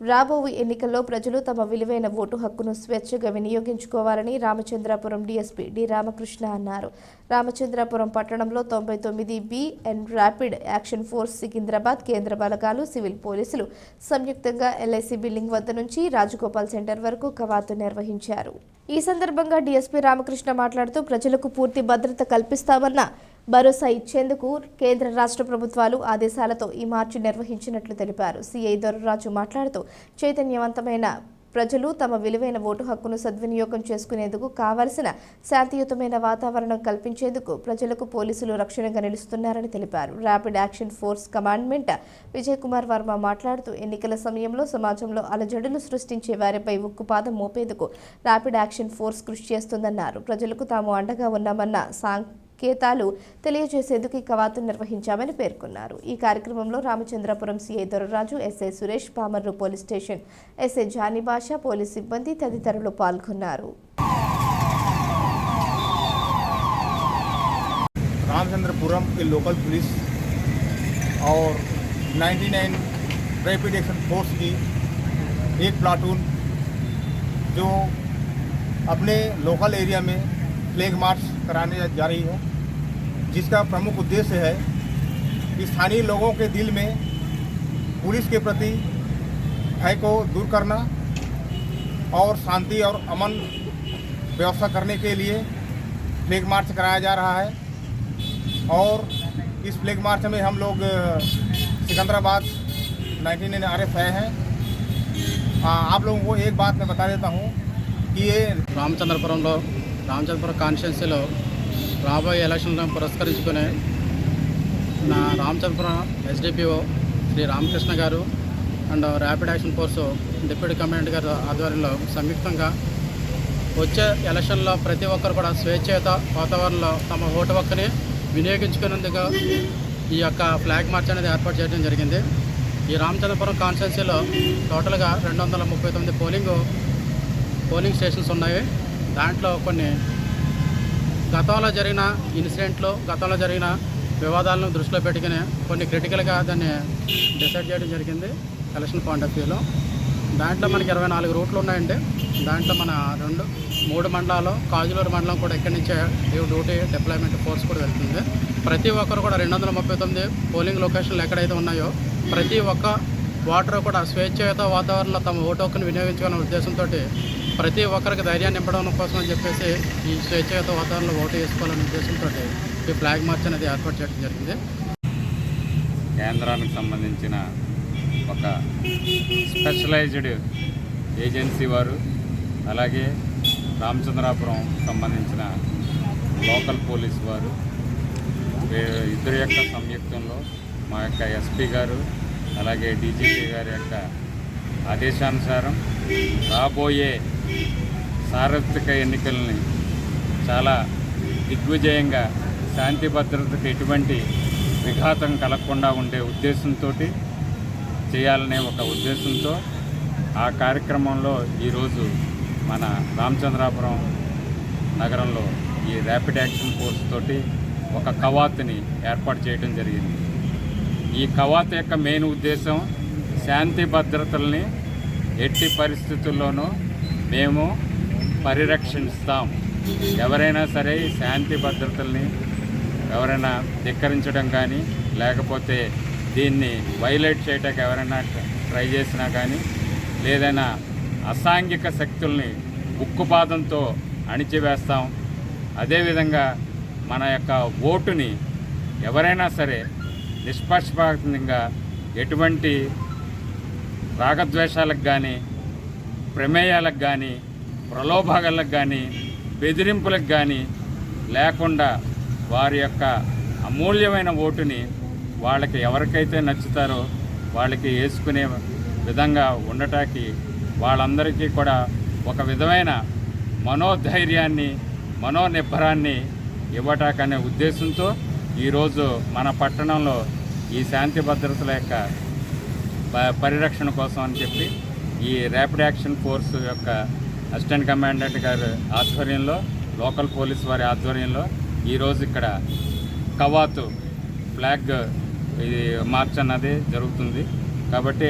రాబోవు ఎన్నికల్లో ప్రజలు తమ విలువైన ఓటు హక్కును స్వేచ్ఛగా వినియోగించుకోవాలని రామచంద్రాపురం డీఎస్పీ డి రామకృష్ణ అన్నారు. రామచంద్రాపురం పట్టణంలో తొంభై తొమ్మిది B and rapid action force Secunderabad కేంద్ర బలగాలు సివిల్ పోలీసులు సంయుక్తంగా ఎల్ఐసి బిల్డింగ్ వద్ద నుంచి రాజగోపాల్ సెంటర్ వరకు కవాతు నిర్వహించారు. ఈ సందర్భంగా డీఎస్పీ రామకృష్ణ మాట్లాడుతూ ప్రజలకు పూర్తి భద్రత కల్పిస్తామన్న భరోసా ఇచ్చేందుకు కేంద్ర రాష్ట్ర ప్రభుత్వాలు ఆదేశాలతో ఈ మార్చి నిర్వహించినట్లు తెలిపారు. సిఐ దొరరాజు మాట్లాడుతూ చైతన్యవంతమైన ప్రజలు తమ విలువైన ఓటు హక్కును సద్వినియోగం చేసుకునేందుకు కావలసిన శాంతియుతమైన వాతావరణం కల్పించేందుకు ప్రజలకు పోలీసులు రక్షణగా నిలుస్తున్నారని తెలిపారు. Rapid action force commandment Vijay Kumar Varma మాట్లాడుతూ ఎన్నికల సమయంలో సమాజంలో అలజడులు సృష్టించే వారిపై ఉక్కుపాదం మోపేందుకు ర్యాపిడ్ యాక్షన్ ఫోర్స్ కృషి చేస్తుందన్నారు. ప్రజలకు తాము అండగా ఉన్నామన్న సాంగ్ సంకేతాలు తెలియజేసేందుకు ఈ కవాతు నిర్వహించామని పేర్కొన్నారు ఈ కార్యక్రమంలో Ramachandrapuram CI Doraraju SI Suresh Pamarru police station SI Jani Basha police సిబ్బంది తదితరులు పాల్గొన్నారు रामचंद्रपुरम के लोकल पुलिस और 99 रैपिड एक्शन फोर्स की एक प्लाटून जो अपने लोकल एरिया में फ्लैग मार्च कराने जा रही है, जिसका प्रमुख उद्देश्य है कि स्थानीय लोगों के दिल में पुलिस के प्रति भय को दूर करना और शांति और अमन व्यवस्था करने के लिए फ्लैग मार्च कराया जा रहा है। और इस फ्लैग मार्च में हम लोग Secunderabad nineteen N R F आए हैं। आप लोगों को एक बात मैं बता देता हूँ कि ये रामचंद्रपुरम लोग రామచంద్రపురం కాన్స్టిట్యున్సీలో రాబోయే ఎలక్షన్లను పురస్కరించుకునే నా రామచంద్రపురం ఎస్డిపిఓ శ్రీ రామకృష్ణ గారు and rapid action force deputy commandant గారు ఆధ్వర్యంలో సంయుక్తంగా వచ్చే ఎలక్షన్లో ప్రతి ఒక్కరు కూడా స్వేచ్ఛేత వాతావరణంలో తమ ఓటు హక్కుని వినియోగించుకునేందుకు ఈ యొక్క ఫ్లాగ్ మార్చ్ అనేది ఏర్పాటు చేయడం జరిగింది. ఈ రామచంద్రపురం కాన్స్టిట్యున్సీలో టోటల్గా రెండు వందల ముప్పై తొమ్మిది పోలింగ్ పోలింగ్ స్టేషన్స్ ఉన్నాయి. దాంట్లో కొన్ని గతంలో జరిగిన ఇన్సిడెంట్లు గతంలో జరిగిన వివాదాలను దృష్టిలో పెట్టుకుని కొన్ని క్రిటికల్గా దాన్ని డిసైడ్ చేయడం జరిగింది ఎలక్షన్ పాయింట్ ఆఫ్ వ్యూలో. దాంట్లో మనకి ఇరవై నాలుగు రూట్లు ఉన్నాయండి. దాంట్లో మన రెండు మూడు మండలాలు కాజులూరు మండలం కూడా ఇక్కడి నుంచే డ్యూటీ డిప్లాయ్మెంట్ ఫోర్స్ కూడా వెళ్తుంది. ప్రతి ఒక్కరు కూడా రెండు వందల ముప్పై తొమ్మిది పోలింగ్ లొకేషన్లు ఎక్కడైతే ఉన్నాయో ప్రతి ఒక్క ఓటరు కూడా స్వేచ్ఛయుత వాతావరణంలో తమ ఓటు హక్కును వినియోగించుకునే ఉద్దేశంతో ప్రతి ఒక్కరికి ధైర్యాన్ని నింపడం కోసం అని చెప్పేసి ఈ స్వేచ్ఛగత వాతావరణంలో ఓటు వేసుకోవాలనే ఉద్దేశంతో ఈ ఫ్లాగ్ మార్చ్ అనేది ఏర్పాటు చేయడం జరిగింది. కేంద్రానికి సంబంధించిన ఒక స్పెషలైజ్డ్ ఏజెన్సీ వారు అలాగే రామచంద్రాపురం సంబంధించిన లోకల్ పోలీస్ వారు ఇద్దరు ఇద్దరి యొక్క సంయుక్తంలో మా యొక్క ఎస్పీ గారు అలాగే డీజీపీ గారి యొక్క ఆదేశానుసారం రాబోయే సార్వత్రిక ఎన్నికల్ని చాలా దిగ్విజయంగా శాంతి భద్రతకు ఎటువంటి విఘాతం కలగకుండా ఉండే ఉద్దేశంతో చేయాలనే ఒక ఉద్దేశంతో ఆ కార్యక్రమంలో ఈరోజు మన రామచంద్రాపురం నగరంలో ఈ ర్యాపిడ్ యాక్షన్ ఫోర్స్ తోటి ఒక కవాత్ని ఏర్పాటు చేయడం జరిగింది. ఈ కవాత్ యొక్క మెయిన్ ఉద్దేశం శాంతి భద్రతల్ని ఎట్టి పరిస్థితుల్లోనూ మేము పరిరక్షిస్తాం. ఎవరైనా సరే శాంతి భద్రతల్ని ఎవరైనా ధిక్కరించడం కానీ లేకపోతే దీన్ని వైలేట్ చేయడానికి ఎవరైనా ట్రై చేసినా కానీ లేదైనా అసాంఘిక శక్తుల్ని ఉక్కుపాదంతో అణిచివేస్తాం. అదేవిధంగా మన యొక్క ఓటుని ఎవరైనా సరే నిష్పక్షపాతంగా ఎటువంటి రాగద్వేషాలకు కానీ ప్రమేయాలకు కానీ ప్రలోభాలకు కానీ బెదిరింపులకు కానీ లేకుండా వారి యొక్క అమూల్యమైన ఓటుని వాళ్ళకి ఎవరికైతే నచ్చుతారో వాళ్ళకి వేసుకునే విధంగా ఉండటానికి వాళ్ళందరికీ కూడా ఒక విధమైన మనోధైర్యాన్ని మనోనిబ్బరాన్ని ఇవ్వటాకనే ఉద్దేశంతో ఈరోజు మన పట్టణంలో ఈ శాంతి భద్రతల యొక్క పరిరక్షణ కోసం అని చెప్పి ఈ ర్యాపిడ్ యాక్షన్ ఫోర్స్ యొక్క అసిస్టెంట్ కమాండెంట్ గారి ఆధ్వర్యంలో లోకల్ పోలీస్ వారి ఆధ్వర్యంలో ఈరోజు ఇక్కడ కవాతు ఫ్లాగ్ ఇది మార్చ్ అన్నది జరుగుతుంది. కాబట్టి